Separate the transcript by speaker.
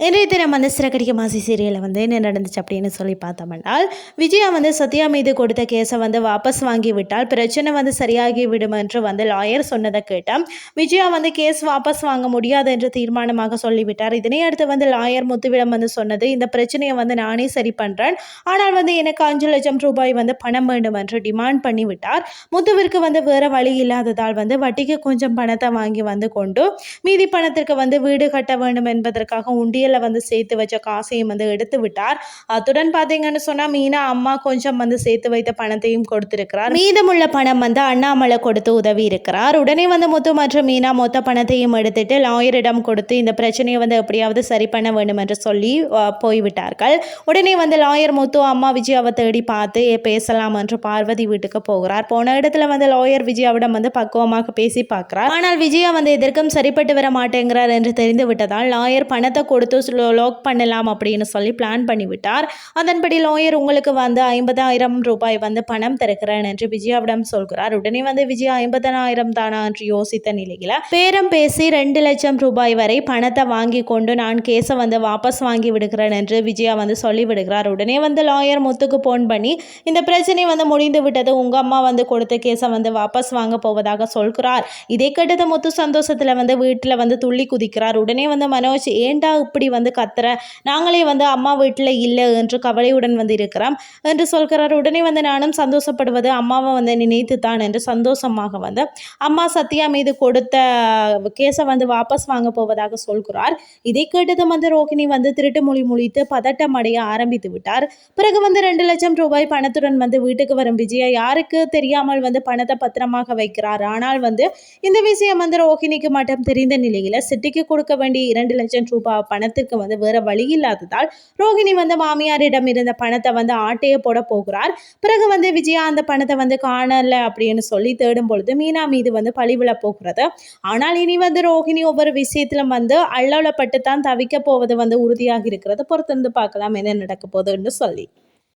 Speaker 1: இன்றைய தினம் வந்து சிறகடிக்க மாசி சீரியலில் வந்து என்ன நடந்துச்சு அப்படின்னு சொல்லி பார்த்தோம்னால் விஜயா வந்து சத்யா மீது கொடுத்த கேஸை வந்து வாபஸ் வாங்கி விட்டால் பிரச்சனை வந்து சரியாகி விடும் என்று வந்து லாயர் சொன்னதை கேட்டால் விஜயா வந்து கேஸ் வாபஸ் வாங்க முடியாது என்று தீர்மானமாக சொல்லிவிட்டார். இதனை அடுத்து வந்து லாயர் முத்துவிடம் வந்து சொன்னது இந்த பிரச்சனையை வந்து நானே சரி பண்ணுறேன் ஆனால் வந்து எனக்கு அஞ்சு லட்சம் ரூபாய் வந்து பணம் வேண்டும் என்று டிமாண்ட் பண்ணிவிட்டார். முத்துவிற்கு வந்து வேறு வழி இல்லாததால் வந்து வட்டிக்கு கொஞ்சம் பணத்தை வாங்கி வந்து கொண்டு மீதி பணத்திற்கு வந்து வீடு கட்ட வேண்டும் என்பதற்காக உண்டிய உண்டியலில் வந்து சேர்த்து வச்ச காசையும் வந்து எடுத்து விட்டார். அத்துடன் பார்த்தீங்கன்னு சொன்னால் மீனா அம்மா கொஞ்சம் வந்து சேர்த்து வைத்த பணத்தையும் கொடுத்திருக்கிறார். மீதமுள்ள பணம் வந்து அண்ணாமலை கொடுத்து உதவி இருக்கிறார். உடனே வந்து முத்து மற்றும் மீனா மொத்த பணத்தையும் எடுத்துட்டு லாயரிடம் கொடுத்து இந்த பிரச்சனையை வந்து எப்படியாவது சரி பண்ண வேண்டும் என்று சொல்லி போய்விட்டார்கள். உடனே வந்து லாயர் முத்து அம்மா விஜயாவை தேடி பார்த்து பேசலாம் என்று பார்வதி வீட்டுக்கு போகிறார். போன இடத்துல வந்து லாயர் விஜயாவிடம் வந்து பக்குவமாக பேசி பார்க்கிறார். ஆனால் விஜயா வந்து எதற்கும் சரிப்பட்டு வர மாட்டேங்கிறார் என்று தெரிந்து விட்டதால் லாயர் பணத்தை கொடுத்து லாக் பண்ணலாம் அப்படின்னு சொல்லி பிளான் பண்ணிவிட்டார். அதன்படி லாயர் உங்களுக்கு வந்து ஐம்பதாயிரம் ரூபாய் வந்து பணம் திறக்கிறேன் என்று விஜயாவிடம் சொல்கிறார். உடனே வந்து விஜயா ஐம்பதனாயிரம் தானா என்று யோசித்த நிலையில் பேரம் பேசி ரெண்டு லட்சம் ரூபாய் வரை பணத்தை வாங்கி கொண்டு நான் கேஸை வந்து வாபஸ் வாங்கி விடுகிறேன் என்று விஜயா வந்து சொல்லி விடுகிறார் உடனே வந்து லாயர் முத்துக்கு போன் பண்ணி இந்த பிரச்சனை வந்து முடிந்து விட்டது. உங்க அம்மா வந்து கொடுத்த கேஸை வந்து வாபஸ் வாங்க போவதாக சொல்கிறார். இதை கேட்டது முத்து சந்தோஷத்தில் வந்து வீட்டில் வந்து துள்ளி குதிக்கிறார். உடனே வந்து மனோஜ் ஏண்டா இப்படி வந்து கத்துற. நாங்களே வந்து அம்மா வீட்டில் இல்லை என்று கவலையுடன் வந்து இருக்கிறோம். என்று சொல்கிறார். உடனே வந்து நானும் சந்தோஷப்படுவது அம்மாவை வந்து நினைத்து தான் என்று சந்தோஷமாக வந்து அம்மா சத்யா மீது கொடுத்த கேஸை வந்து வாபஸ் வாங்க போவதாக சொல்கிறார். இதை கேட்டதும் வந்து ரோகிணி வந்து திருட்டு மொழி முழித்து பதட்டம் அடைய ஆரம்பித்து விட்டார். பிறகு வந்து ரெண்டு லட்சம் ரூபாய் பணத்துடன் வந்து வீட்டுக்கு வரும் விஜயா யாருக்கு தெரியாமல் வந்து பணத்தை பத்திரமாக வைக்கிறார். ஆனால் வந்து இந்த விஷயம் வந்து ரோஹிணிக்கு மட்டும் தெரிந்த நிலையில் சிட்டிக்கு கொடுக்க வேண்டிய இரண்டு லட்சம் ரூபாய் பணத்தை பணத்துக்கு வந்து வேற வழி இல்லாததால் ரோகிணி வந்து மாமியாரிடம் இருந்த பணத்தை வந்து ஆட்டையை போட போகிறார். பிறகு வந்து விஜயா அந்த பணத்தை வந்து காணல அப்படின்னு சொல்லி தேடும் பொழுது மீனா மீது வந்து பழிவிழ போகிறது. ஆனால் இனி வந்து ரோஹிணி ஒவ்வொரு விஷயத்திலும் வந்து அள்ளவளப்பட்டு தான் தவிக்க போவது வந்து உறுதியாக இருக்கிறது. பொறுத்திருந்து பார்க்கலாம் என்ன நடக்க போகுதுன்னு சொல்லி.